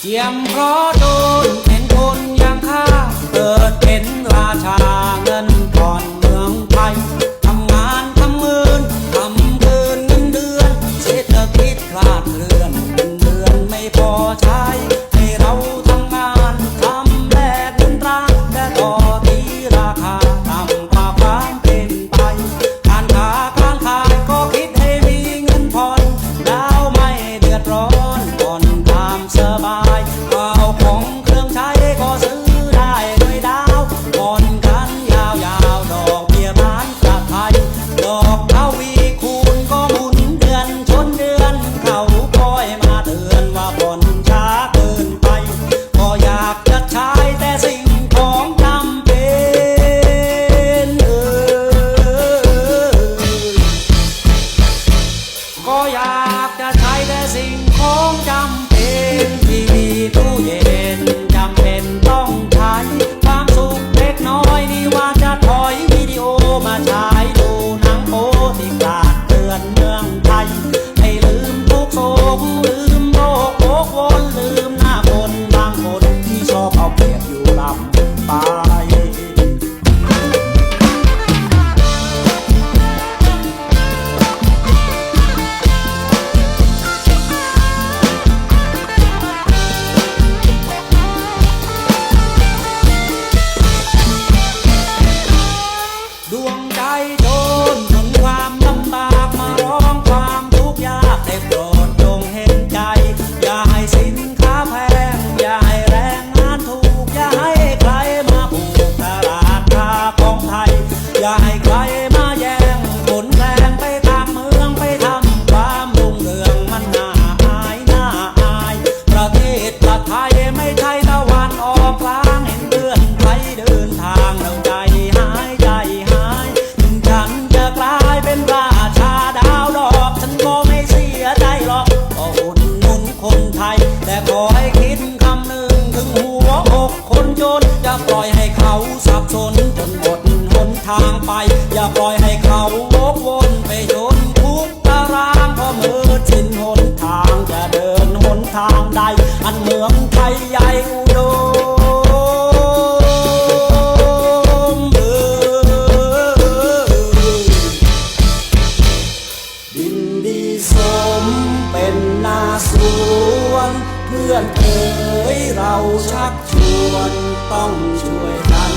เจียมเพราะโดนเป็นคนอย่างข้าเกิดเป็นราชาเงินก่อนเมืองไทยทำงานทำเงินทำเกินเงินเดือนเศรษฐกิจคลาดเคลื่อนเงินเดือนไม่พอใช้ให้เราทำงานทำแลกเงินตราแต่ต่อที่ราคาต่ำกว่าความเป็นไปการค้าการขายก็คิดให้มีเงินผ่อนดาวไม่เดือดร้อน ก็อยากจะใช้แต่สิ่งของจำเป็นที่มีตัว อย่าให้ใครมาแย่งผลแรงไปทางเมืองไปทำความรุ่งเรืองมันน่าอายน่าอาย ประเทศประไทยไม่ใช่ตะวันออกกลางเห็นเพื่อนไทยเดินทางแล้วใจหายใจหายถึงฉันจะกลายเป็นราชาดาวดอกฉันก็ไม่เสียใจหรอกก็อุดหนุนคนไทย แต่ขอให้คิดคำหนึ่งถึงหัวอกคนจนจะปล่อยให้เขาสับสนจนหมดหน ทางไป อย่าปล่อยให้เขาวกวนไปจนทุกตารางพราะมือสิ้นหนทางจะเดินหนทางใด อันเมืองไทยใหญ่อุดมเออดินดีสมเป็นนาสวนเพื่อนเอ๋ยเราชักชวนต้องช่วยกัน